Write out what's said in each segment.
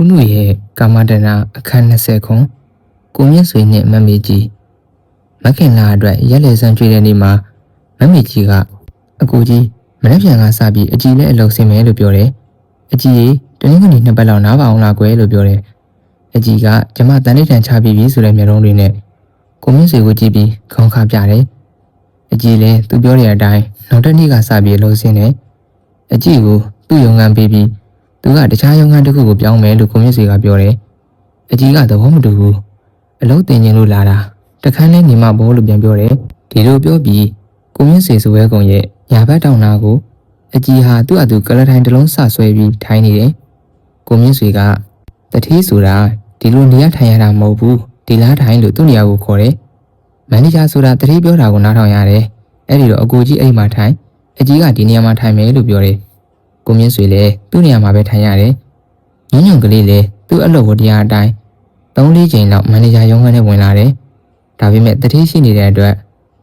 ဦးနုရဲ့ကာမတနာအခန်း20ခွန်ကိုမြင့်ဆွေနဲ့မမေကြီးမခင်လာအတွက်ရက်လေဆန်းကျွေးတဲ့နေ့မှာမမေကြီးကအကူကြီးမနေ့ပြန်ကစပြီးအကြီးနဲ့အလုပ်ဆင်မယ်လို့ပြောတယ်အကြီးကြီးတနင်္ဂနွေနှစ်ပတ်လောက်နားပါအောင်လားကွယ်လို့ပြောတယ်အကြီးကကျမတန်လေးတန်ချပြီးပြီဆိုတဲ့မျက်လုံးတွေနဲ့ကိုမြင့်ဆွေကိုကြည့်ပြီးခေါင်းခါပြတယ်အကြီးလည်းသူပြောတဲ့အတိုင်းနောက်တစ်နေ့ကစပြီးအလုပ်ဆင်တယ်အကြီးကိုသူ့ယုံငံပေးပြီး သူကတခြားရုံးခန်းတစ်ခုကိုပြောင်းမယ်လို့ကိုမြင့်စီကပြောတယ်။အကြီးကသဘောမတူဘူး။အလုံးတင်ခြင်းလို့လာတာ။တခန်းနဲ့နေမဘောလို့ပြန်ပြောတယ်။ဒီလိုပြောပြီးကိုမြင့်စီဆိုရဲကုံရဲ့ညာဘက်တောင်နာကိုအကြီးဟာသူ့အတူကလထိုင်တစ်လုံးဆဆွဲပြီးထိုင်နေတယ်။ကိုမြင့်စီကတတိဆိုတာဒီလိုနေရထိုင်ရတာမဟုတ်ဘူး။ဒီလားထိုင်လို့သူ့နေရာကိုခေါ်တယ်။မန်နေဂျာဆိုတာတတိပြောတာကိုနားထောင်ရတယ်။အဲ့ဒီတော့အကူကြီးအဲ့မှာထိုင်အကြီးကဒီနေရာမှာထိုင်မယ်လို့ပြောတယ်။ ကိုမြင့်ဆွေလည်းသူ့နေရာမှာပဲထိုင်ရတယ်။ညွန့်ညွန့်ကလေးလည်းသူ့အလုပ်ဝတရားအတိုင်း၃၄ချိန်လောက်မန်နေဂျာရုံးခန်းထဲဝင်လာတယ်။ဒါပေမဲ့တတိရှိနေတဲ့အတွက်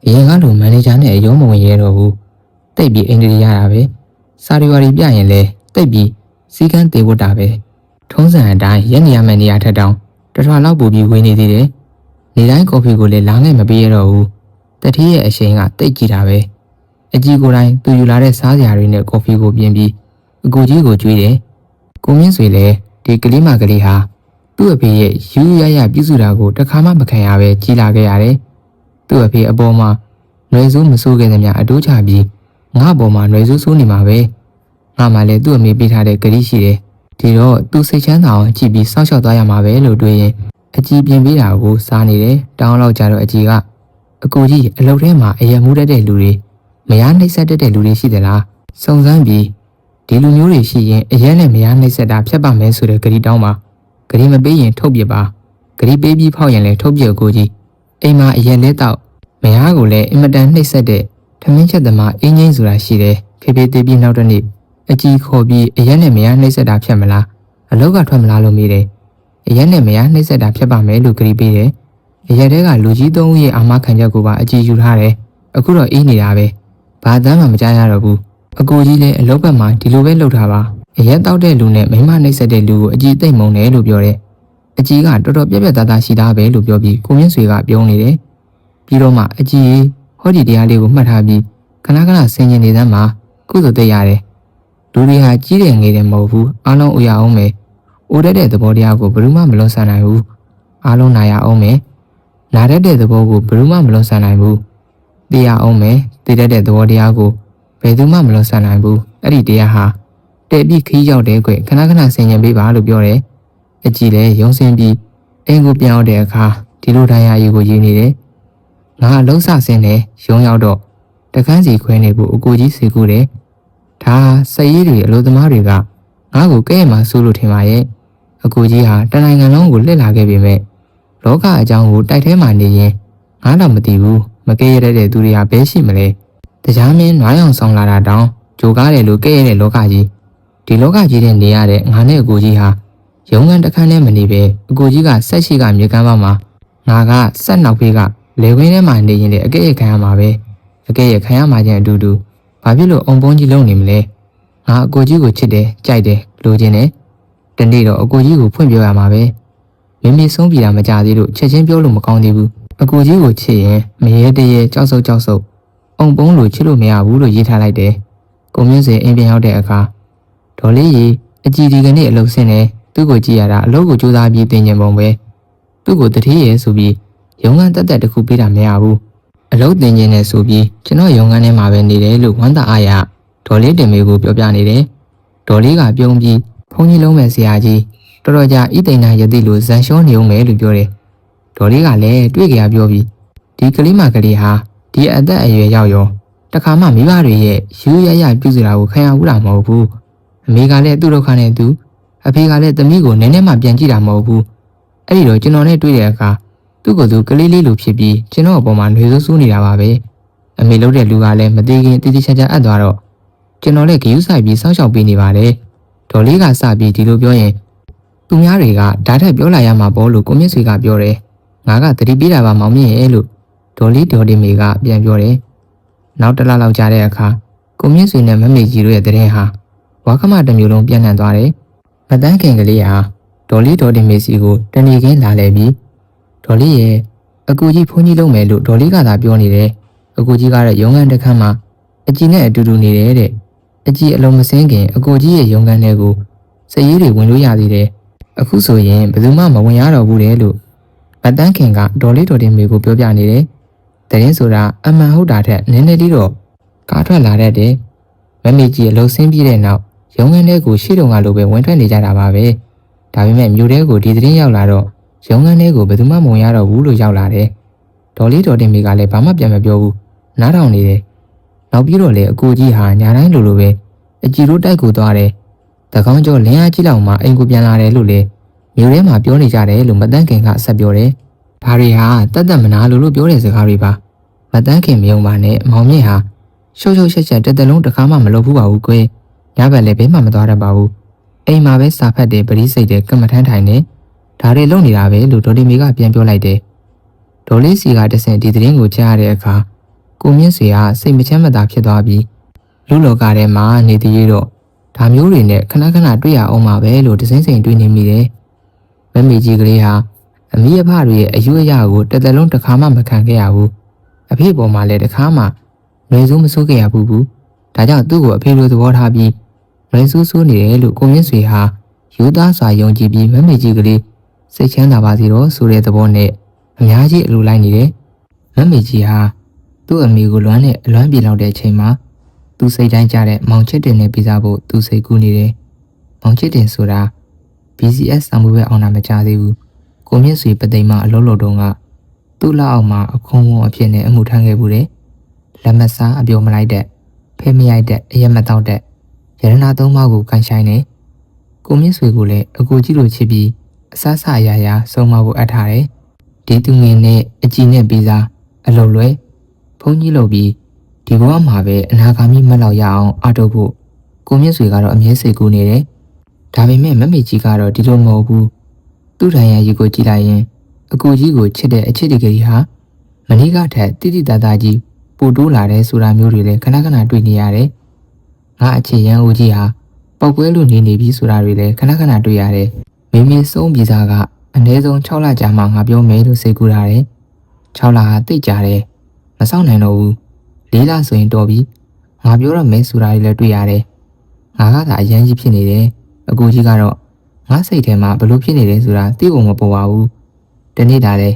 အရင်ကလိုမန်နေဂျာနဲ့အယုံမဝင်ရတော့ဘူး။တိတ်ပြီးအင်္ဂလိပ်ရတာပဲ။စာရီဝါရီပြရင်လည်းတိတ်ပြီးစီကန်းသေးဝတ်တာပဲ။ထုံးစံအတိုင်းရက်နေရမယ့်နေရာထက်တောင်တစ်ထွာလောက်ပူပြီးဝင်နေသေးတယ်။နေတိုင်းကော်ဖီကိုလည်းလာငယ်မပေးရတော့ဘူး။တတိရဲ့အရှိန်ကတိတ်ကြည့်တာပဲ။အကြီးကိုယ်တိုင်သူယူလာတဲ့စားစရာတွေနဲ့ကော်ဖီကိုပြင်ပြီး အကိုကြီးကိုကြွေးတယ်။ကိုမြင့်ဆွေလည်းဒီကလေးမကလေးဟာသူ့အဖေရဲ့ရူးရရပြုစုတာကိုတခါမှမခံရဘဲကြီးလာခဲ့ရတယ်။သူ့အဖေအပေါ်မှာနှွေဆိုးမဆိုးခဲ့သမျှအတိုးချပြီးငါ့ပေါ်မှာနှွေဆိုးဆိုးနေမှာပဲ။ငါမှလည်းသူ့အမေပေးထားတဲ့ကလေးရှိတယ်။ဒီတော့သူစိတ်ချမ်းသာအောင်ကြည့်ပြီးစောင့်ရှောက်သွားရမှာပဲလို့တွေးရင်အကြီးပြင်ပေးတာကိုစားနေတယ်။တောင်းလောက်ကြတော့အကြီးကအကိုကြီးအလုပ်ထဲမှာအယံမှုတတ်တဲ့လူတွေမရနှိမ့်ဆက်တတ်တဲ့လူတွေရှိသလားစုံစမ်းပြီး ဒီလူမျိုးတွေရှိရင်အရက်နဲ့မရနှိမ့်ဆက်တာဖြတ်ပါမယ်ဆိုတဲ့ဂရီတောင်းပါဂရီမပေးရင်ထုတ်ပြပါဂရီပေးပြီးဖောက်ရင်လည်းထုတ်ပြကိုကြီးအိမ်မှာအရက်နဲ့တောက်မရကိုလည်းအင်မတန်နှိမ့်ဆက်တဲ့ထမင်းချက်သမားအင်းကြီးဆိုတာရှိတယ်ဖေဖေသေးပြီးနောက်တစ်နေ့အကြီးခေါ်ပြီးအရက်နဲ့မရနှိမ့်ဆက်တာဖြတ်မလားအလောက်ကထွက်မလားလို့မေးတယ်အရက်နဲ့မရနှိမ့်ဆက်တာဖြတ်ပါမယ်လို့ဂရီပေးတယ်အရက်တဲကလူကြီးသုံးဦးရဲ့အာမခံချက်ကိုပါအကြီးယူထားတယ်အခုတော့အေးနေတာပဲဘာတမ်းမှမကြားရတော့ဘူး အကိုကြီးလည်းအလုပ်ဘက်မှာဒီလိုပဲလုပ်ထားပါအရက်တောက်တဲ့လူနဲ့မိမနှိပ်စက်တဲ့လူကိုအကြီးသိမ့်မုံတယ်လို့ပြောတယ်အကြီးကတော်တော်ပြက်ပြက်သားသားရှိသားပဲလို့ပြောပြီးကိုမြင့်ဆွေကပြောနေတယ်ပြီးတော့မှအကြီးဟောဒီတရားလေးကိုမှတ်ထားပြီးခဏခဏဆင်ញင်နေသမ်းမှာကုသိုလ်သိရတယ်လူတွေဟာကြီးတယ်ငယ်တယ်မဟုတ်ဘူးအားလုံးဥရအောင်မယ်အိုတတ်တဲ့သဘောတရားကိုဘယ်သူမှမလွန်ဆန်နိုင်ဘူးအားလုံးနာရအောင်မယ်နာတတ်တဲ့သဘောကိုဘယ်သူမှမလွန်ဆန်နိုင်ဘူးသိရအောင်မယ်သိတတ်တဲ့သဘောတရားကို ဘယ်သူမှမလွန်ဆန်နိုင်ဘူးအဲ့ဒီတရားဟာတဲ့ပြီးခီးရောက်တဲ့ကွခဏခဏဆင်ញင်ပေးပါလို့ပြောတယ်အကြည့်လဲရုံစင်းပြီးအိမ်ကိုပြန်ရောက်တဲ့အခါဒီလိုတရားအယူကိုရေးနေတယ်ငါအလုံးစဆင်းနေရုံရောက်တော့တကန်းစီခွဲနေဖို့အကိုကြီးစီကူတယ်ဒါစက်ရည်တွေအလို့သမားတွေကငါ့ကိုကဲ့ရဲ့မှစိုးလို့ထင်ပါရဲ့အကိုကြီးဟာတနိုင်ငံလုံးကိုလှည့်လာခဲ့ပေမဲ့လောကအကြောင်းကိုတိုက်ထဲမှာနေရင်ငါတော့မသိဘူးမကဲ့ရတဲ့သူတွေကဘဲရှိမလဲ တရားမင်းနွားရောင်ဆောင်လာတာတောင်ဂျိုကားတယ်လို့ကဲ့ရဲ့တဲ့လောကကြီးဒီလောကကြီးတဲ့နေရတဲ့ငါနဲ့အကိုကြီးဟာရုံးကန်တစ်ခန်းနဲ့မနေပဲအကိုကြီးကဆက်ရှိကမြေကမ်းပါမှာငါကဆက်နောက်ဖေးကလေခွင်းထဲမှာနေရင်လေအကဲ့ရခံရမှာပဲအကဲ့ရခံရမှာချင်းအတူတူဘာဖြစ်လို့အုံပုံးကြီးလုံးနေမလဲငါအကိုကြီးကိုချစ်တယ်ကြိုက်တယ်လိုချင်တယ်တနေ့တော့အကိုကြီးကိုဖွင့်ပြောရမှာပဲမိမိဆုံးပြေတာမကြသေးလို့ချက်ချင်းပြောလို့မကောင်းသေးဘူးအကိုကြီးကိုချစ်ရင်မရေတရေကြောက်ဆုပ်ကြောက်ဆုပ် အုံပုံးလိုချစ်လို့မရဘူးလို့ရေးထားလိုက်တယ်။ကိုမြင့်စင်အိမ်ပြန်ရောက်တဲ့အခါဒေါ်လေးကြီးအကြည်ဒီကနေ့အလုပ်ဆင်းနေသူ့ကိုကြည့်ရတာအလုပ်ကိုကြိုးစားပြီးတင်ကျင်ပုံပဲ။သူ့ကိုတတိရဲဆိုပြီးရုံငန်းတက်တက်တစ်ခုပေးတာမရဘူး။အလုပ်တင်ကျင်နေဆိုပြီးကျွန်တော်ရုံငန်းထဲမှာပဲနေတယ်လို့ဝမ်းသာအားရဒေါ်လေးတင်မေကိုပြောပြနေတယ်။ဒေါ်လေးကပြုံးပြီးဖုန်းကြီးလုံးမဲ့ဆရာကြီးတော်တော်ကြာဤတိန်နာယတိလို့ဇန်ရှောနေုံမယ်လို့ပြောတယ်။ဒေါ်လေးကလည်းတွေ့ကြရပြောပြီးဒီကလေးမကလေးဟာ ဒီအသက်အရွယ်ရောက်ရောတခါမှမိဘတွေရဲ့ယူရရပြုစုတာကိုခံရဘူးတာမဟုတ်ဘူးအမေကလည်းသူ့ဒုက္ခနဲ့သူအဖေကလည်းသမီးကိုနည်းနည်းမှပြန်ကြည့်တာမဟုတ်ဘူးအဲ့ဒီတော့ကျွန်တော်နဲ့တွေ့တဲ့အခါသူ့ကိုယ်သူကလေးလေးလိုဖြစ်ပြီးကျွန်တော်အပေါ်မှာနှွေးစိုးစိုးနေတာပါပဲအမေလုပ်တဲ့လူကလည်းမသေးခင်တည်တည်ချာချာအပ်သွားတော့ကျွန်တော်လည်းဂယူးဆိုင်ပြီးစောင့်ရှောက်ပေးနေပါတယ်ဒေါ်လေးကစပြီးဒီလိုပြောရင်သူများတွေကဓာတ်ထက်ပြောလာရမှာပေါ့လို့ကိုမြင့်ဆွေကပြောတယ်ငါကတတိပေးတာပါမောင်မြင့်ရဲ့လို့ ဒေါ်လေးဒေါ်ဒီမေကပြန်ပြောတယ်။နောက်တစ်လလောက်ကြာတဲ့အခါကိုမြင့်ဆွေနဲ့မမေကြီးတို့ရဲ့တရင်ဟာဝါကမတစ်မျိုးလုံးပြန့်နှံ့သွားတယ်။မတန်းခင်ကလေးဟာဒေါ်လေးဒေါ်တင်မေစီကိုတနေခင်းလာလဲပြီးဒေါ်လေးရဲ့အကူကြီးဖုန်းကြီးလုံးမယ်လို့ဒေါ်လေးကသာပြောနေတယ်အကူကြီးကတော့ရုံးခန်းတစ်ခန်းမှာအကြည်နဲ့အတူတူနေတယ်တဲ့အကြည်အလုံးမစင်းခင်အကူကြီးရဲ့ရုံးခန်းထဲကိုစည်ရေးတွေဝင်လို့ရသေးတယ်အခုဆိုရင်ဘယ်သူမှမဝင်ရတော့ဘူးလေလို့မတန်းခင်ကဒေါ်လေးဒေါ်တင်မေကိုပြောပြနေတယ် တရင်ဆိုတာအမှန်ဟုတ်တာထက်နည်းနည်းလေးတော့ကားထွက်လာတတ်တယ်မမေကြီးအလုံးစင်းပြီးတဲ့နောက်ရုံးခန်းထဲကိုရှေ့တုန်းကလိုပဲဝင်ထွက်နေကြတာပါပဲဒါပေမဲ့မြို့ထဲကိုဒီသတင်းရောက်လာတော့ရုံးခန်းထဲကိုဘယ်သူမှမဝင်ရတော့ဘူးလို့ရောက်လာတယ်ဒေါ်လေးဒေါ်တင်မေကလည်းဘာမှပြန်မပြောဘူးနားထောင်နေတယ်နောက်ပြီးတော့လေအကိုကြီးဟာညာတိုင်းလိုလိုပဲအကြည်တို့တိုက်ကိုသွားတယ်တကောင်းကျော်လင်းအားကြီးလောက်မှအိမ်ကိုပြန်လာတယ်လို့လေမြို့ထဲမှာပြောနေကြတယ်လို့မတန်းခင်ကဆက်ပြောတယ် ဒါတွေဟာတတ်တတ်မနာလို့လို့ပြောတဲ့စကားတွေပါမတန်းခင်မယုံပါနဲ့မောင်မြင့်ဟာရှုပ်ရှုပ်ရှက်ရှက်တစ်သက်လုံးတစ်ခါမှမလုပ်ဘူးပါဘူးကွယ်ညဘက်လည်းဘဲမှမသွားတတ်ပါဘူးအိမ်မှာပဲစာဖတ်တယ်ပရိစိတ်တယ်ကမ္မထမ်းထိုင်နေဒါတွေလုပ်နေတာပဲလို့ဒေါ်လီမီကပြန်ပြောလိုက်တယ်ဒေါ်လေးစီကတဆင်ဒီသတင်းကိုကြားရတဲ့အခါကိုမြင့်ဆွေကစိတ်မချမ်းမသာဖြစ်သွားပြီးလူလောကထဲမှာနေတည်ရတော့ဒါမျိုးတွေနဲ့ခဏခဏတွေ့ရအောင်ပါပဲလို့တစင်းစိန်တွေ့နေမိတယ်မမေကြီးကလေးဟာ အမိအဖတွေရဲ့အယူအယကိုတစ်သက်လုံးတစ်ခါမှမခံခဲ့ရဘူးအဖေပေါ်မှာလည်းတစ်ခါမှလွယ်စိုးမစိုးခဲ့ရဘူးဘူးဒါကြောင့်သူ့ကိုအဖေလိုသဘောထားပြီးလွယ်စိုးစိုးနေတယ်လို့ကိုမြင့်ဆွေဟာယူသားစွာယုံကြည်ပြီးမမေကြီးကလေးစိတ်ချမ်းသာပါစေတော့ဆိုတဲ့သဘောနဲ့အများကြီးအလိုလိုက်နေတယ်မမေကြီးဟာသူ့အမိကိုလွမ်းနဲ့အလွမ်းပြေလောက်တဲ့အချိန်မှာသူစိတ်တိုင်းကြတဲ့မောင်ချစ်တင်နဲ့ပြီးစားဖို့သူစိတ်ကူးနေတယ်မောင်ချစ်တင်ဆိုတာ BCS စာမှုပဲအောင်တာမကြသေးဘူး ကိုမြင့်ဆွေပသိမ်မအလုံးလုံးတုံးကသူ့လက်အောက်မှာအခွန်ဝန်အဖြစ်နဲ့အမှုထမ်းခဲ့ဘူးတယ်လက်မစားအပြောမလိုက်တဲ့ဖဲမရိုက်တဲ့အရက်မတော့တဲ့ရတနာသုံးပါးကိုကန်ဆိုင်နေကိုမြင့်ဆွေကိုလည်းအကူကြီးလိုချစ်ပြီးအဆဆအရာရာဆုံးမဖို့အပ်ထားတယ်ဒီသူငယ်နဲ့အကြည်နဲ့ပြီးစားအလုံးလွယ်ဘုန်းကြီးလုပ်ပြီးဒီဘဝမှာပဲအနာဂါမိမက်လောက်ရအောင်အထုတ်ဖို့ကိုမြင့်ဆွေကတော့အမြဲစိတ်ကူးနေတယ်ဒါပေမဲ့မမေကြီးကတော့ဒီလိုမဟုတ်ဘူး သူ့တိုင်ရရီကိုကြည့်လိုက်ရင်အကူကြီးကိုချစ်တဲ့အချစ်တကယ်ဟာမနေ့ကထက်တိတိတတ်တာကြီးပိုတိုးလာတဲ့ဆိုတာမျိုးတွေလည်းခဏခဏတွေ့နေရတယ်။ငါအခြေရန်ဦးကြီးဟာပောက်ကွဲလို့နေနေပြီဆိုတာတွေလည်းခဏခဏတွေ့ရတယ်။မိမိဆုံးပြီးသားကအနည်းဆုံး6လကြာမှငါပြောမယ်လို့စိတ်ကူးရတယ်။6လဟာတိတ်ကြတယ်။မဆောင်နိုင်တော့ဘူး။၄လဆိုရင်တော်ပြီ။ငါပြောရမယ်ဆိုတာတွေလည်းတွေ့ရတယ်။ငါကသာအရန်ကြီးဖြစ်နေတယ်။အကူကြီးကတော့ ငါစိတ်ထဲမှာဘလို့ဖြစ်နေလဲဆိုတာသိဖို့မပေါ်ပါဘူး။တနေ့တာလဲ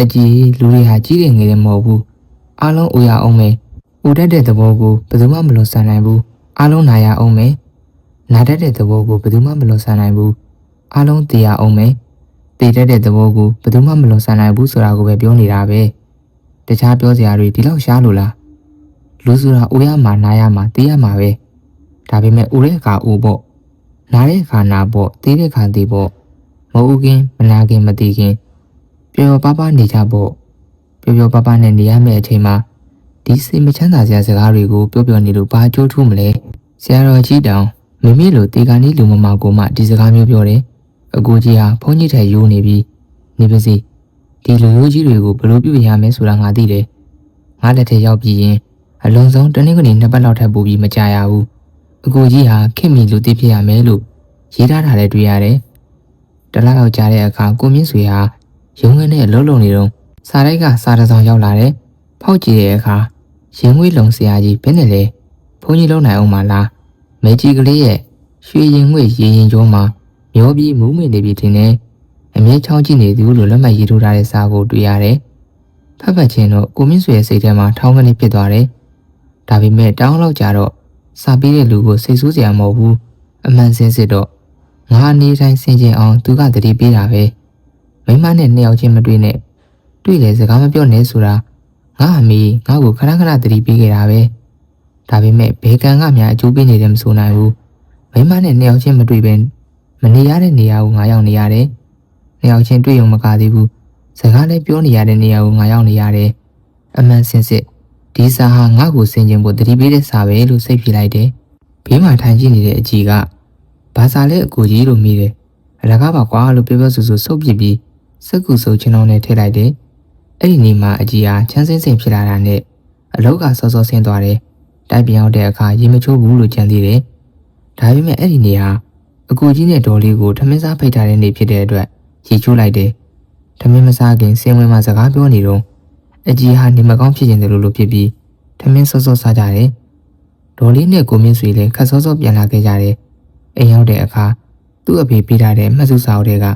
အကြီးလူတွေဟာကြီးတယ်ငယ်တယ်မဟုတ်ဘူး။အားလုံးအိုရအောင်မယ်။အိုတတ်တဲ့သဘောကိုဘယ်သူမှမလွန်ဆန်နိုင်ဘူး။အားလုံးနာရအောင်မယ်။နာတတ်တဲ့သဘောကိုဘယ်သူမှမလွန်ဆန်နိုင်ဘူး။အားလုံးသိရအောင်မယ်။သိတတ်တဲ့သဘောကိုဘယ်သူမှမလွန်ဆန်နိုင်ဘူးဆိုတာကိုပဲပြောနေတာပဲ။တခြားပြောစရာတွေဒီလောက်ရှားလို့လား။လူဆိုတာအိုရမှာနာရမှာသိရမှာပဲ။ဒါပေမဲ့အိုတဲ့အခါအိုပေါ့။ နာတဲ့အခါနာပေါ့။သိတဲ့အခါသိပေါ့။မဟုတ်ခင်မနာခင်မသိခင်ပျော်ပျော်ပါးပါးနေကြပေါ့ပျော်ပျော်ပါးပါးနဲ့နေရမယ့်အချိန်မှာဒီစိတ်မချမ်းသာစရာစကားတွေကိုပြောပြောနေလို့ဘာကြိုးထူးမလဲဆရာတော်ကြီးတောင်မိမိလိုတေကန်လေးလူမမကိုမှဒီစကားမျိုးပြောတယ်အကူကြီးဟာဘုန်းကြီးထက်ယူနေပြီးနေပါစေဒီလူမျိုးကြီးတွေကိုဘယ်လိုပြုရမယ်ဆိုတာငါသိတယ်ငါလက်ထက်ရောက်ပြီးရင်အလုံးစုံတနင်္ဂနွေနှစ်ပတ်လောက်ထပ်ပို့ပြီးမကြရဘူး အကူကြီးဟာခင်မီလူသိဖြစ်ရမယ်လို့ရေးထားတာလည်းတွေ့ရတယ်တလားရောက်ကြတဲ့အခါကိုမြင့်ဆွေဟာရုံးခန်းနဲ့လှုပ်လှုပ်နေတော့စားတိုက်ကစားတစောင်ရောက်လာတယ်။ဖောက်ကြည့်တဲ့အခါရင်ငွေလုံဆရာကြီးဘယ်နဲ့လဲဘုန်းကြီးလုံးနိုင်အောင်မလားမေကြီးကလေးရဲ့ရွှေရင်ငွေရေရင်ကျော်မှာမျောပြီးမူးမိနေပြီတင်တယ်။အမြဲချောင်းကြည့်နေသူလို့လက်မှတ်ရေးထိုးထားတဲ့စာကိုတွေ့ရတယ်။ဖတ်ဖတ်ချင်းတော့ကိုမင်းဆွေရဲ့စိတ်ထဲမှာထောင်းကနေဖြစ်သွားတယ်။ဒါပေမဲ့တောင်းလောက်ကြတော့ စာပြီးတဲ့လူကိုစိတ်ဆိုးစရာမဟုတ်ဘူး။အမှန်စင်စစ်တော့ငါအနေတိုင်းစင်ကြင်အောင်သူကတတိပေးတာပဲ။မိမနဲ့နှစ်ယောက်ချင်းမတွေ့နဲ့တွေ့လေစကားမပြောနဲ့ဆိုတာငါအမေငါ့ကိုခဏခဏတတိပေးခဲ့တာပဲဒါပေမဲ့ဘေကန်ကများအကျိုးပေးနေတယ်မဆိုနိုင်ဘူးမိမနဲ့နှစ်ယောက်ချင်းမတွေ့ဘဲမနေရတဲ့နေရာကိုငါရောက်နေရတယ်နှစ်ယောက်ချင်းတွေ့ရုံမကသေးဘူးစကားလည်းပြောနေရတဲ့နေရာကိုငါရောက်နေရတယ်အမှန်စင်စစ် ဒီစာဟာငါ့ကိုစင်ကျင်ဖို့တတိပေးတဲ့စာပဲလို့စိတ်ပြေလိုက်တယ်ဘေးမှာထိုင်ကြည့်နေတဲ့အကြီးကဘာစာလဲအကူကြီးလို့မိတယ်အလကားပါကွာလို့ပြောပြောဆူဆူဆုပ်ပြစ်ပြီးစက်ကူစုပ်ချင်းအောင်နဲ့ထည့်လိုက်တယ်။အဲ့ဒီနေ့မှအကြီးဟာချမ်းစင်းစင်ဖြစ်လာတာနဲ့အလောက်ကစောစောဆင်းသွားတယ်။တိုက်ပြောင်းတဲ့အခါရေမချိုးဘူးလို့ကြံသေးတယ်။ဒါပေမဲ့အဲ့ဒီနေ့ဟာအကူကြီးနဲ့ဒေါ်လေးကိုထမင်းစားဖိတ်ထားတဲ့နေ့ဖြစ်တဲ့အတွက်ရီချိုးလိုက်တယ်ထမင်းမစားခင်စင်ဝင်မှာစကားပြောနေတော့ အကြီးဟာနေမကောင်းဖြစ်နေတယ်လို့လို့ဖြစ်ပြီးထမင်းစောစောစားကြတယ်ဒေါ်လေးနဲ့ကိုမင်းဆွေလည်းခက်စောစောပြန်လာခဲ့ကြတယ်အိမ်ရောက်တဲ့အခါသူ့အဖေပေးထားတဲ့မှတ်စုစာအုပ်တွေက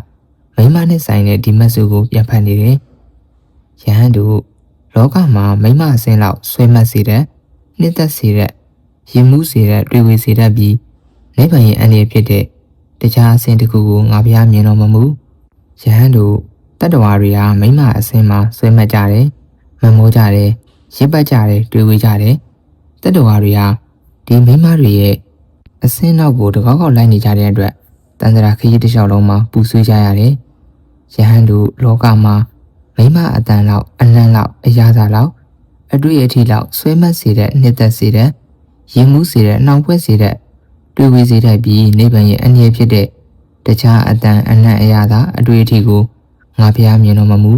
မိမနဲ့ဆိုင်တဲ့ဒီမှတ်စုကိုပြန်ဖတ်နေတယ်ရဟန်းတို့လောကမှာမိမအစင်းလောက်ဆွဲမှတ်စေတဲ့နှစ်သက်စေတဲ့ရင်မှုစေတဲ့တွေ့ဝေစေတတ်ပြီးနိဗ္ဗာန်ရဲ့အန္တရာယ်ဖြစ်တဲ့တရားအစဉ်တစ်ခုကိုငါဘုရားမြင်တော်မမူယဟန်တို့တတ္တဝါတွေဟာမိမအစင်းမှာဆွဲမှတ်ကြတယ် မမောကြတယ်ရစ်ပတ်ကြတယ်တွေ့ဝေကြတယ်တတ္တဝါတွေဟာဒီမိမတွေရဲ့အစင်းနောက်ကိုတကောက်ကောက်လိုက်နေကြတဲ့အတွက်တန်တရာခရီးတစ်လျှောက်လုံးမှာပူဆွေးကြရတယ်ယဟန်တို့လောကမှာမိမအတန်လောက်အနံ့လောက်အရာသာလောက်အတွေ့အထိလောက်ဆွဲမှတ်စေတဲ့နှစ်သက်စေတဲ့ရင်မှုစေတဲ့နှောင်ဖွဲ့စေတဲ့တွေ့ဝေစေတဲ့ပြီးနိဗ္ဗာန်ရဲ့အငြိဖြစ်တဲ့တခြားအတန်အနံ့အရာသာအတွေ့အထိကိုငါဖျားမြင်တော့မမူ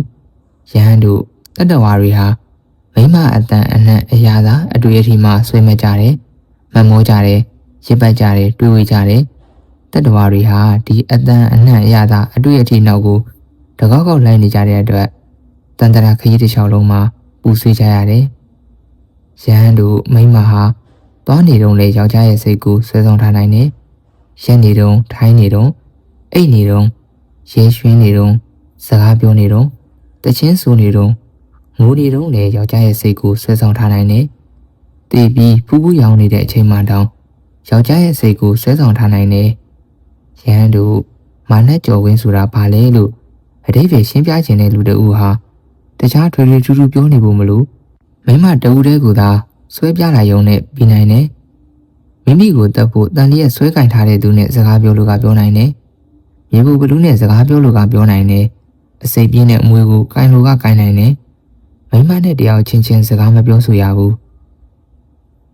ယဟန်တို့ တတ္တဝါတွေဟာမိမအတန်အနံ့အရာသာအတွေ့အထိမှဆွဲမှတ်ကြတယ်မမောကြတယ်ရစ်ပတ်ကြတယ်တွေ့ဝေကြတယ်တတ္တဝါတွေဟာဒီအတန်အနံ့အရာသာအတွေ့အထိနောက်ကိုတကောက်ကောက်လိုက်နေကြတဲ့အတွက်တန်တရာခရီးတစ်လျှောက်လုံးမှာပူဆွေးကြရတယ်။ရဟန်းတို့မိမဟာသွားနေတုန်းလေယောက်ျားရဲ့စိတ်ကိုဆွဲဆောင်ထားနိုင်တယ်။ရက်နေတုန်းထိုင်းနေတုန်းအိတ်နေတုန်းရဲရွှင်းနေတုန်းစကားပြောနေတုန်းတချင်းဆိုနေတုန်း ငိုနေတုန်းလေယောက်ျားရဲ့စိတ်ကိုဆွဲဆောင်ထားနိုင်တယ်။တည်ပြီးဖူးဖူးရောင်နေတဲ့အချိန်မှတောင်ယောက်ျားရဲ့စိတ်ကိုဆွဲဆောင်ထားနိုင်တယ်။ရဟန်းတို့မာနကြော်ဝင်းဆိုတာဘာလဲလို့အတိတ်ပဲရှင်းပြခြင်းတဲ့လူတအူဟာတခြားထွေထွေထူးထူးပြောနေဖို့မလို့မိမတဦးတည်းကသာဆွဲပြလာရုံနဲ့ပြီးနိုင်တယ်မိမိကိုတတ်ဖို့တန်လျက်ဆွဲကင်ထားတဲ့သူနဲ့စကားပြောလို့ကပြောနိုင်တယ်မြေဘူးဘလူးနဲ့စကားပြောလို့ကပြောနိုင်တယ်အစိပ်ပြင်းတဲ့အမွေကိုကင်လို့ကကင်နိုင်တယ် မိမနဲ့တယောက်ချင်းချင်းစကားမပြောဆိုရဘူး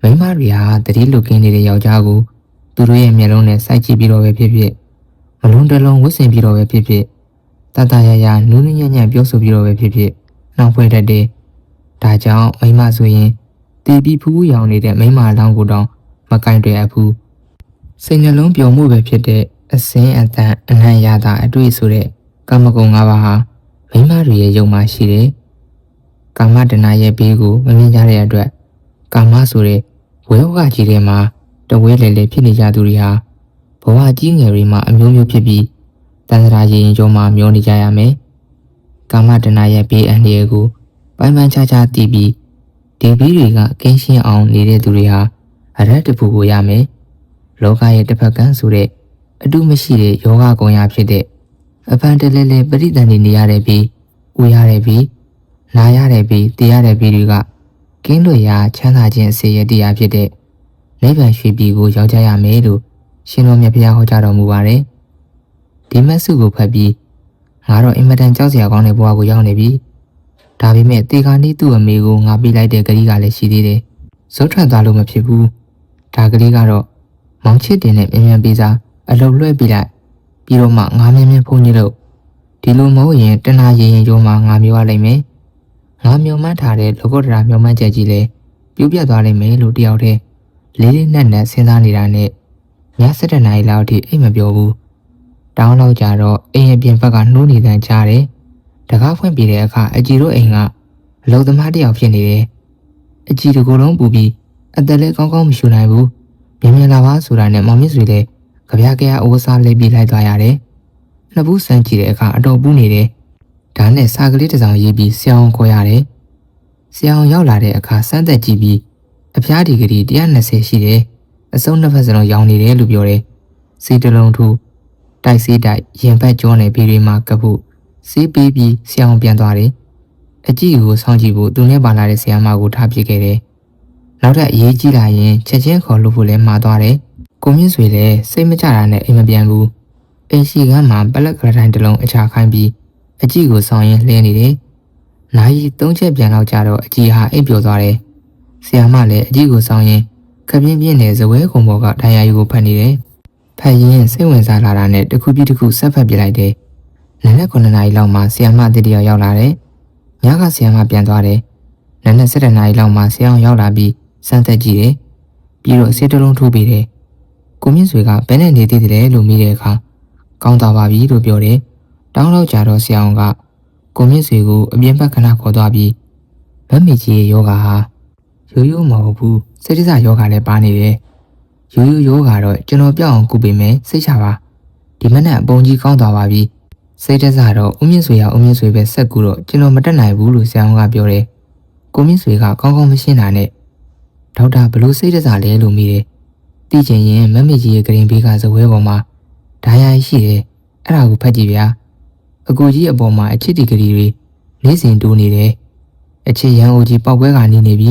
မိမတွေဟာတတိလုကင်းနေတဲ့ယောက်ျားကိုသူတို့ရဲ့မျက်လုံးနဲ့စိုက်ကြည့်ပြီးတော့ပဲဖြစ်ဖြစ်မလုံးတလုံးဝစ်စင်ပြီးတော့ပဲဖြစ်ဖြစ်တတရရနူးနူးညံ့ညံ့ပြောဆိုပြီးတော့ပဲဖြစ်ဖြစ်နှောင်ဖွဲ့တတ်တယ်။ဒါကြောင့်မိမဆိုရင်တီပြီးဖူးဖူးရောင်နေတဲ့မိမလောင်းကိုတောင်မကင်တွေ့အပ်ဘူး။စိတ်နှလုံးပျော်မှုပဲဖြစ်တဲ့အစင်းအတန်အနံ့ရတာအတွေ့ဆိုတဲ့ကာမဂုဏ်၅ပါးဟာမိမတွေရဲ့ယုံမှရှိတယ်။ ကာမတဏရဲ့ဘေးကိုမမြင်ကြတဲ့အတွက်ကာမဆိုတဲ့ဝဲဝကကြီးထဲမှာတဝဲလေလေဖြစ်နေကြသူတွေဟာဘဝကြီးငယ်တွေမှာအမျိုးမျိုးဖြစ်ပြီးတန်ត្រာရင်ရင်ကျုံမှာမျောနေကြရမယ်ကာမတဏရဲ့ဘေးအန္တရာယ်ကိုပိုင်ပိုင်ခြားခြားသိပြီးဒီဘေးတွေကကင်းရှင်းအောင်နေတဲ့သူတွေဟာအရက်တပူကိုရမယ်။လောကရဲ့တစ်ဖက်ကန်းဆိုတဲ့အတုမရှိတဲ့ယောဂကုံရဖြစ်တဲ့အဖန်တလဲလဲပရိသန်နေနေရတဲ့ပြီးဦးရတဲ့ပြီး နာရတဲ့ပြီးတည်ရတဲ့ပြီးတွေကကင်းလွတ်ရာချမ်းသာခြင်းအစေရတရားဖြစ်တဲ့နိဗ္ဗာန်ရွှေပြည်ကိုရောက်ကြရမယ်လို့ရှင်တော်မြတ်ဘုရားဟောကြားတော်မူပါတယ်။ဒီမတ်စုကိုဖတ်ပြီးငါတော့အင်မတန်ကြောက်စရာကောင်းတဲ့ဘဝကိုရောက်နေပြီဒါပေမဲ့တေခါနီးသူ့အမေကိုငါပေးလိုက်တဲ့ကလေးကလည်းရှိသေးတယ်ဇွတ်ထွက်သွားလို့မဖြစ်ဘူးဒါကလေးကတော့မောင်ချစ်တင်နဲ့မြန်မြန်ပေးစားအလုပ်လွှဲပေးလိုက်ပြီးတော့မှငါမြန်မြန်ဖုန်းကြီးလို့ဒီလိုမဟုတ်ရင်တနာရင်ရင်ကျုံမှာငါမျိုးရလိမ့်မယ် ငါမျောမှန်းထားတဲ့လောကဒရာမျောမှန်းချက်ကြီးလဲပြိုးပြတ်သွားလိမ့်မယ်လို့တယောက်တည်းလေးလေးနက်နက်စဉ်းစားနေတာနဲ့ည7နာရီလောက်ထိအိတ်မပြောဘူးတောင်းလောက်ကြတော့အိမ်အပြင်ဘက်ကနှိုးနေတန်းကြားတယ်။တကားဖွင့်ပြတဲ့အခါအကြီးတို့အိမ်ကအလုံသမားတယောက်ဖြစ်နေတယ်။အကြီးတကူလုံးပူပြီးအသက်လည်းကောင်းကောင်းမရှူနိုင်ဘူး။မြင်မြင်လာပါဆိုတာနဲ့မောင်မြင့်ဆွေလည်းကြပြားကြရအဝစားလေးပြီးလိုက်သွားရတယ်။နှစ်ဘူးစမ်းကြည့်တဲ့အခါအတော်ပူနေတယ်။ ဒါနဲ့စာကလေးတစ်စောင်ရေးပြီးဆရာအောင်ခေါ်ရတယ်။ဆရာအောင်ရောက်လာတဲ့အခါစမ်းသက်ကြည့်ပြီးအဖျားဒီဂရီ120ရှိတယ်။အစုံနှစ်ဖက်စလုံးရောင်နေတယ်လို့ပြောတယ်။စီတလုံးထူတိုက်စီးတိုက်ရင်ဘတ်ကျောနေပြီးတွေမှာကပုစီးပြီးပြီးဆရာအောင်ပြန်သွားတယ်။အကြည့်ကိုစောင့်ကြည့်ဖို့သူနဲ့ပါလာတဲ့ဆရာမကိုထားပစ်ခဲ့တယ်။နောက်ထပ်အရေးကြီးလာရင်ချက်ချင်းခေါ်လို့ဖို့လည်းမှာသွားတယ်။ကိုမြင့်ဆွေလည်းစိတ်မကြတာနဲ့အိမ်မပြန်ဘူး။အိမ်ရှိကမ်းမှာပလက်ကရတိုင်းတစ်လုံးအချခိုင်းပြီး အကြည့်ကိုစောင့်ရင်လှင်းနေတယ်။နာယီသုံးချက်ပြန်တော့ကြတော့အကြည့်ဟာအိပ်ပျော်သွားတယ်။ဆရာမလည်းအကြည့်ကိုစောင့်ရင်ခပြင်းပြင်းနဲ့ဇပွဲကုံပေါ်ကဒဏ်ရာယူကိုဖတ်နေတယ်။ဖတ်ရင်စိတ်ဝင်စားလာတာနဲ့တစ်ခုပြီးတစ်ခုဆက်ဖက်ပြလိုက်တယ်။နနက်9နာရီလောက်မှဆီယမအစ်တယောက်ရောက်လာတယ်။ညကဆီယမပြန်သွားတယ်။နနက်7နာရီလောက်မှဆီယအောင်ရောက်လာပြီးစမ်းသက်ကြည့်တယ်။ပြီးတော့ဆေးတလုံးထိုးပေးတယ်။ကိုမြင့်ဆွေကဘယ်နဲ့နေသေးတယ်လို့မေးတဲ့အခါကောင်းသွားပါပြီလို့ပြောတယ် တောင်းတော့ကြတော့ဆရာအောင်ကကိုမြင့်ဆွေကိုအပြင်ဘက်ခဏခေါ်သွားပြီးမမေကြီးရဲ့ယောဂဟာရိုးရိုးမဟုတ်ဘူးစိတ်ဒဇယောဂလည်းပါနေတယ်ရိုးရိုးယောဂတော့ကျွန်တော်ပြောင်းအောင်ကုပေးမယ်စိတ်ချပါဒီမနက်အပုံကြီးကောင်းသွားပါပြီစိတ်ဒဇတော့ဦးမြင့်ဆွေရဦးမြင့်ဆွေပဲဆက်ကူတော့ကျွန်တော်မတက်နိုင်ဘူးလို့ဆရာအောင်ကပြောတယ်ကိုမြင့်ဆွေကကောင်းကောင်းမရှင်းတာနဲ့ဒေါက်တာဘလို့စိတ်ဒဇလဲလို့မိတယ်သိချင်ရင်မမေကြီးရဲ့ဂရင်ဘေးကဇပွဲပေါ်မှာဓာရိုင်ရှိတယ်အဲ့ဒါကိုဖတ်ကြည့်ဗျာ အကူကြီးအပေါ်မှာအချစ်တီကလေးတွေလေးစင်တိုးနေတယ်အချစ်ရန်အိုကြီးပောက်ပွဲကနေနေပြီ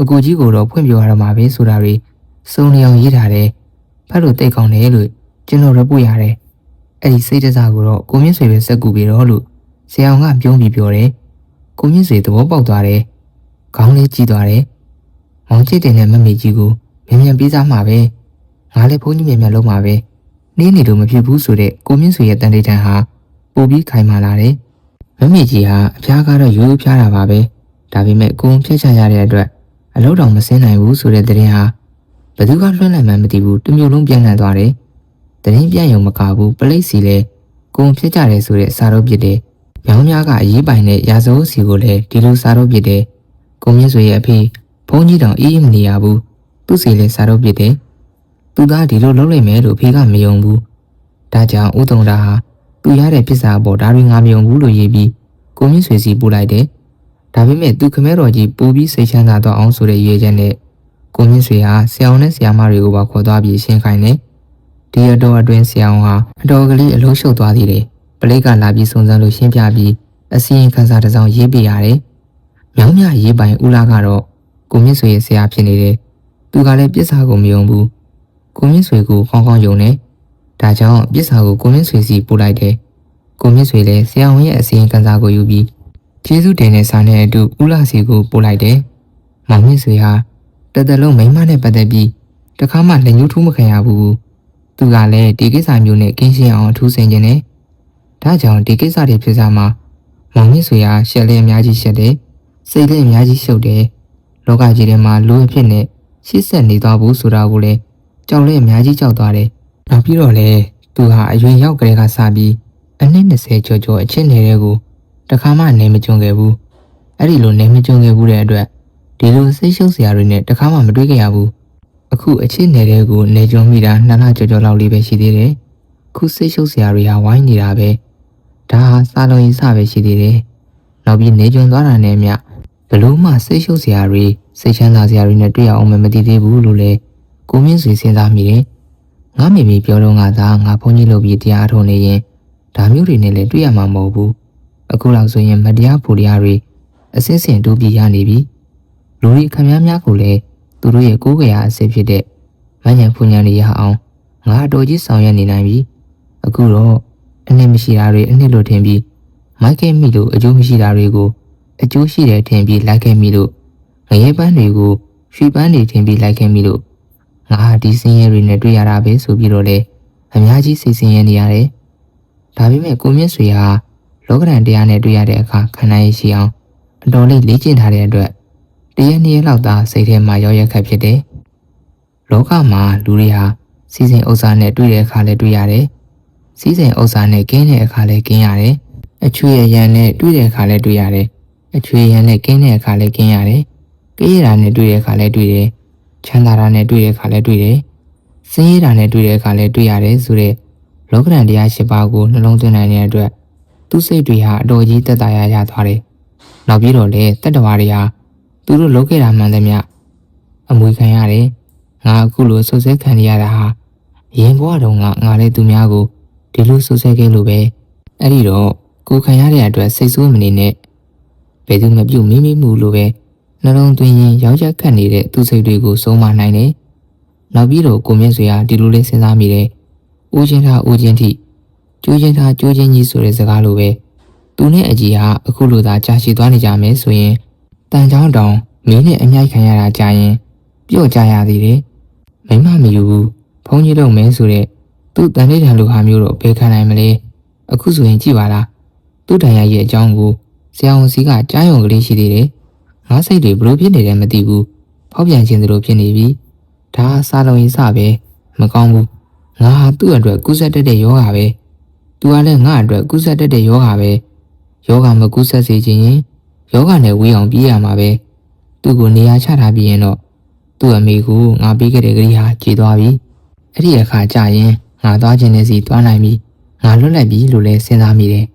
အကူကြီးကိုတော့ဖွင့်ပြရတော့မှာပဲဆိုတာတွေစုံလျောင်ရေးထားတယ်ဖတ်လို့တိတ်ကောင်းတယ်လို့ကျွန်တော်ရပို့ရတယ်အဲ့ဒီစိတ်တစားကိုတော့ကိုမြင့်ဆွေပဲစက်ကူပြီးတော့လို့ဆရာအောင်ကပြုံးပြီးပြောတယ်ကိုမြင့်ဆွေသဘောပေါက်သွားတယ်ခေါင်းလေးကြီးသွားတယ်မောင်ချစ်တင်တဲ့မမေကြီးကိုမြန်မြန်ပြေးစားမှာပဲငါလည်းဘုန်းကြီးမြန်မြန်လုံးမှာပဲနေနေလို့မဖြစ်ဘူးဆိုတဲ့ကိုမြင့်ဆွေရဲ့တန်တိထန်ဟာ ပိုပြီးခိုင်မာလာတယ်မမေကြီးဟာအဖျားကတော့ရိုးရိုးဖျားတာပါပဲဒါပေမဲ့ကိုုံဖြတ်ချရတဲ့အတွက်အလောက်တောင်မစင်းနိုင်ဘူးဆိုတဲ့သတင်းဟာဘသူကလွှင့်လိုက်မှန်းမသိဘူးတစ်မျိုးလုံးပြန့်နှံ့သွားတယ်သတင်းပြန့်ရုံမကဘူးပလိတ်စီလဲကိုုံဖြတ်ကြတယ်ဆိုတဲ့စာတော့ပြစ်တယ်မြောင်းများကအရေးပိုင်တဲ့ရာဇဝတ်စီကိုလည်းဒီလိုစာတော့ပြစ်တယ်ကိုမြင့်ဆွေရဲ့အဖေဘုန်းကြီးတောင်အေးအေးမနေရဘူးသူ့စီလဲစာတော့ပြစ်တယ်သူသားဒီလိုလုပ်လိုက်မယ်လို့အဖေကမယုံဘူးဒါကြောင့်ဦးတုံတာဟာ သူရတဲ့ပစ္စည်းပေါ်ဒါတွေငါမယုံဘူးလို့ရေးပြီးကိုမြင့်ဆွေစီပို့လိုက်တယ်ဒါပေမဲ့သူခမဲတော်ကြီးပို့ပြီးစိတ်ချမ်းသာတော့အောင်ဆိုတဲ့ရွေးချက်နဲ့ကိုမြင့်ဆွေဟာဆရာဝန်နဲ့ဆရာမတွေကိုပါခေါ်သွားပြီးရှင်းခိုင်းတယ်ဒီအတော်အတွင်းဆရာဝန်ဟာအတော်ကလေးအလုံးရှုပ်သွားသေးတယ်ပလိတ်ကလာပြီးစုံစမ်းလို့ရှင်းပြပြီးအစီရင်ခံစာတစ်စောင်ရေးပြရတယ်မြောင်းမြရေးပိုင်ဦးလာကတော့ကိုမြင့်ဆွေရဲ့ဆရာဖြစ်နေတယ်သူကလည်းပြစ်စာကိုမယုံဘူးကိုမြင့်ဆွေကိုကောင်းကောင်းယုံတယ် ဒါကြောင့်ပြစ်စာကိုကိုမြင့်ဆွေစီပို့လိုက်တယ်ကိုမြင့်ဆွေလည်းဆရာဝန်ရဲ့အစီရင်ခံစာကိုယူပြီးကျေးဇူးတင်တဲ့စာနဲ့အတူဦးလာစီကိုပို့လိုက်တယ်မောင်မြင့်ဆွေဟာတသက်လုံးမိန်းမနဲ့ပတ်သက်ပြီးတခါမှလက်ညှိုးထိုးမခံရဘူးသူကလည်းဒီကိစ္စမျိုးနဲ့ကင်းရှင်းအောင်အထူးဆင်ခြင်တယ်ဒါကြောင့်ဒီကိစ္စတွေဖြစ်စားမှာမောင်မြင့်ဆွေဟာရှက်လေးအများကြီးရှက်တယ်စိတ်လေးအများကြီးရှုပ်တယ်လောကကြီးထဲမှာလူအဖြစ်နဲ့ရှစ်ဆက်နေသွားဘူးဆိုတာကိုလည်းကြောက်လဲအများကြီးကြောက်သွားတယ် နောက်ပြီးတော့လေသူဟာအရွယ်ရောက်ကလေးကစပြီးအနည်း20ကျော်ကျော်အချင်းနေတဲ့ကိုတခါမှနေမကြုံခဲ့ဘူးအဲ့ဒီလိုနေမကြုံခဲ့ဘူးတဲ့အတွက်ဒီလိုစိတ်ရှုပ်စရာတွေနဲ့တခါမှမတွေ့ခဲ့ရဘူးအခုအချင်းနေတဲ့ကိုနေကြုံမိတာနှစ်လကျော်ကျော်လောက်လေးပဲရှိသေးတယ်ခုစိတ်ရှုပ်စရာတွေဟာဝိုင်းနေတာပဲဒါဟာစာလုံးရင်စပဲရှိသေးတယ်နောက်ပြီးနေကြုံသွားတာနဲ့မြဘလို့မှစိတ်ရှုပ်စရာတွေစိတ်ချမ်းသာစရာတွေနဲ့တွေ့ရအောင်မမသိသေးဘူးလို့လေကိုမြင့်စွေစဉ်းစားမိတယ် ငါမိမိပြောတော့ငါသာငါဘုန်းကြီးလုပ်ပြီးတရားထုံနေရင်ဒါမျိုးတွေနဲ့လည်းတွေ့ရမှာမဟုတ်ဘူးအခုလောက်ဆိုရင်မတရားဖို့တရားတွေအစစ်စင်တိုးပြီးရနေပြီလူတွေခမည်းများကိုလည်းသူတို့ရဲ့ကိုယ်ကြရာအစစ်ဖြစ်တဲ့မညံဖူညံတွေရအောင်ငါအတော်ကြီးဆောင်ရွက်နေနိုင်ပြီအခုတော့အနှစ်မရှိတာတွေအနှစ်လို့ထင်ပြီးမိုက်ခဲ့မိလို့အကျိုးမရှိတာတွေကိုအကျိုးရှိတယ်ထင်ပြီးလိုက်ခဲ့မိလို့ငရဲပန်းတွေကိုရွှေပန်းတွေထင်ပြီးလိုက်ခဲ့မိလို့ ငါဟာဒီစင်းရဲတွေနဲ့တွေ့ရတာပဲဆိုပြီးတော့လေအများကြီးစိတ်ဆင်းရဲနေရတယ်ဒါပေမဲ့ကိုမြင့်ဆွေဟာလောကရန်တရားနဲ့တွေ့ရတဲ့အခါခန္ဓာရည်ရှိအောင်အတော်လေးလေ့ကျင့်ထားတဲ့အတွက်တရက်နှစ်ရက်လောက်သာစိတ်ထဲမှာရောက်ရက်ခတ်ဖြစ်တယ်လောကမှာလူတွေဟာစီစဉ်ဥစ္စာနဲ့တွေ့တဲ့အခါလည်းတွေ့ရတယ်စီစဉ်ဥစ္စာနဲ့ကင်းတဲ့အခါလည်းကင်းရတယ်အချွေရရန်နဲ့တွေ့တဲ့အခါလည်းတွေ့ရတယ်အချွေရန်နဲ့ကင်းတဲ့အခါလည်းကင်းရတယ်ကြည်ရတာနဲ့တွေ့တဲ့အခါလည်းတွေ့တယ် ချမ်းသာတာနဲ့တွေ့တဲ့အခါလည်းတွေ့တယ်စင်းရတာနဲ့တွေ့တဲ့အခါလည်းတွေ့ရတယ်ဆိုတဲ့လောကရန်တရား၈ပါးကိုနှလုံးသွင်းနိုင်တဲ့အတွက်သူ့စိတ်တွေဟာအတော်ကြီးတက်တာရရသွားတယ်။နောက်ပြီးတော့လေတက်တော်တွေဟာသူတို့လုပ်ခဲ့တာမှန်သမျှအမွေခံရတယ်။ငါအခုလိုဆုတ်ဆဲခံရတာဟာရင်ဘဝတုန်းကငါလည်းသူများကိုဒီလိုဆုတ်ဆဲခဲ့လို့ပဲအဲ့ဒီတော့ကိုခံရတဲ့အတွက်စိတ်ဆိုးမနေနဲ့ဘယ်သူမပြုတ်မိမိမှုလိုပဲ နှလုံးသွင်းရင်ရောက်ရက်ခတ်နေတဲ့သူစိတ်တွေကိုဆုံးမနိုင်တယ်။နောက်ပြီးတော့ကိုမြင့်ဆွေဟာဒီလိုလေးစဉ်းစားမိတယ်။ဦးချင်းထားဦးချင်းထိကျိုးချင်းထားကျိုးချင်းကြီးဆိုတဲ့စကားလိုပဲသူနဲ့အကြီးဟာအခုလိုသာကြာရှည်သွားနေကြမယ်ဆိုရင်တန်ချောင်းတောင်မင်းနဲ့အမြိုက်ခံရတာကြာရင်ပြော့ကြရသေးတယ်။မိမမယူဘူးဖုန်းကြီးလုပ်မယ်ဆိုတဲ့သူ့တန်လေးတန်လိုဟာမျိုးတော့ဘယ်ခံနိုင်မလဲ။အခုဆိုရင်ကြည့်ပါလား။သူ့တန်ရရဲ့အကြောင်းကိုဆရာဝန်စီကကြားရုံကလေးရှိသေးတယ်။ ငါစိတ်တွေဘလို့ဖြစ်နေတယ်မသိဘူး။ဖောက်ပြန်ခြင်းတို့ဖြစ်နေပြီ။ဒါစားလုံးရင်စပဲမမကောင်းဘူးငါဟာသူ့အတွက်ကူးစက်တတ်တဲ့ယောဂါပဲသူကလည်းငါအတွက်ကူးစက်တတ်တဲ့ယောဂါပဲယောဂါမကူးစက်စေချင်ရင်ယောဂါနဲ့ဝေးအောင်ပြေးရမှာပဲသူ့ကိုနေရာချထားပြီးရင်တော့သူ့အမေကိုငါပေးခဲ့တဲ့ကလေးဟာကြေသွားပြီအဲ့ဒီအခါကျရင်ငါသွားခြင်းနဲ့စီသွားနိုင်ပြီငါလွတ်လပ်ပြီလို့လည်းစဉ်းစားမိတယ်